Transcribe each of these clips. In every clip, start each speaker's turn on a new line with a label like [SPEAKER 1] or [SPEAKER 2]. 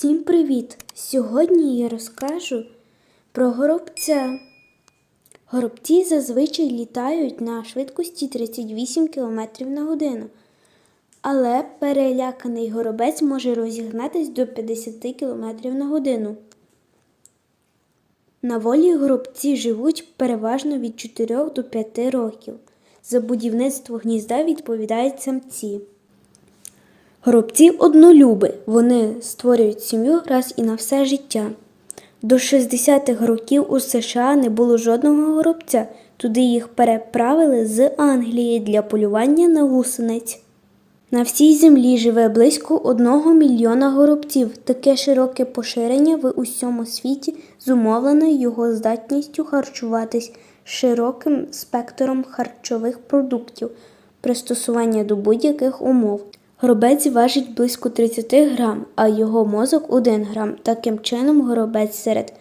[SPEAKER 1] Всім привіт! Сьогодні я розкажу про горобця. Горобці зазвичай літають на швидкості 38 км на годину, але переляканий горобець може розігнатись до 50 км на годину. На волі горобці живуть переважно від 4 до 5 років. За будівництво гнізда відповідають самці. Горобці однолюби. Вони створюють сім'ю раз і на все життя. До 60-х років у США не було жодного горобця. Туди їх переправили з Англії для полювання на гусениць. На всій землі живе близько одного мільйона горобців. Таке широке поширення в усьому світі зумовлене його здатністю харчуватись широким спектром харчових продуктів, пристосування до будь-яких умов. Горобець важить близько 30 грам, а його мозок 1 грам. Таким чином, горобець серед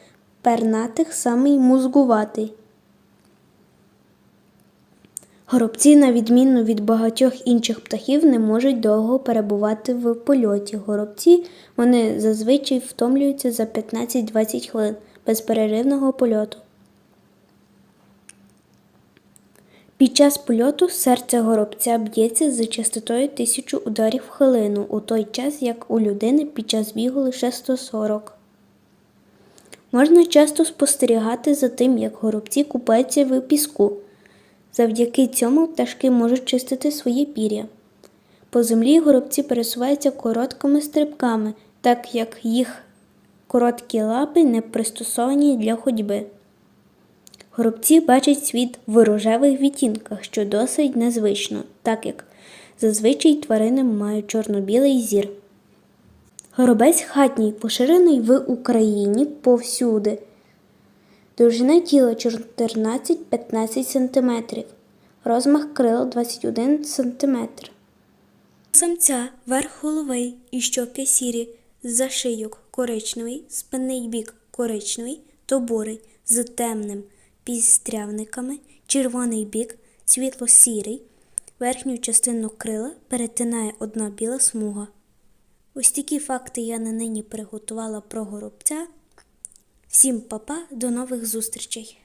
[SPEAKER 1] пернатих самий мозгуватий. Горобці, на відміну від багатьох інших птахів, не можуть довго перебувати в польоті. Горобці вони зазвичай втомлюються за 15-20 хвилин безперервного польоту. Під час польоту серце горобця б'ється за частотою 1000 ударів в хвилину, у той час як у людини під час бігу лише 140. Можна часто спостерігати за тим, як горобці купаються в піску. Завдяки цьому пташки можуть чистити своє пір'я. По землі горобці пересуваються короткими стрибками, так як їх короткі лапи не пристосовані для ходьби. Горобці бачать світ в рожевих відтінках, що досить незвично, так як зазвичай тварини мають чорно-білий зір. Горобець хатній поширений в Україні повсюди. Довжина тіла 14-15 см, розмах крил 21 см. Самця верх голови і щоки сірі, за шийок коричневий, спинний бік коричневий, тобурий з темним пістрявниками, червоний бік світло-сірий, верхню частину крила перетинає одна біла смуга. Ось такі факти я на нині приготувала про горобця. Всім папа, до нових зустрічей!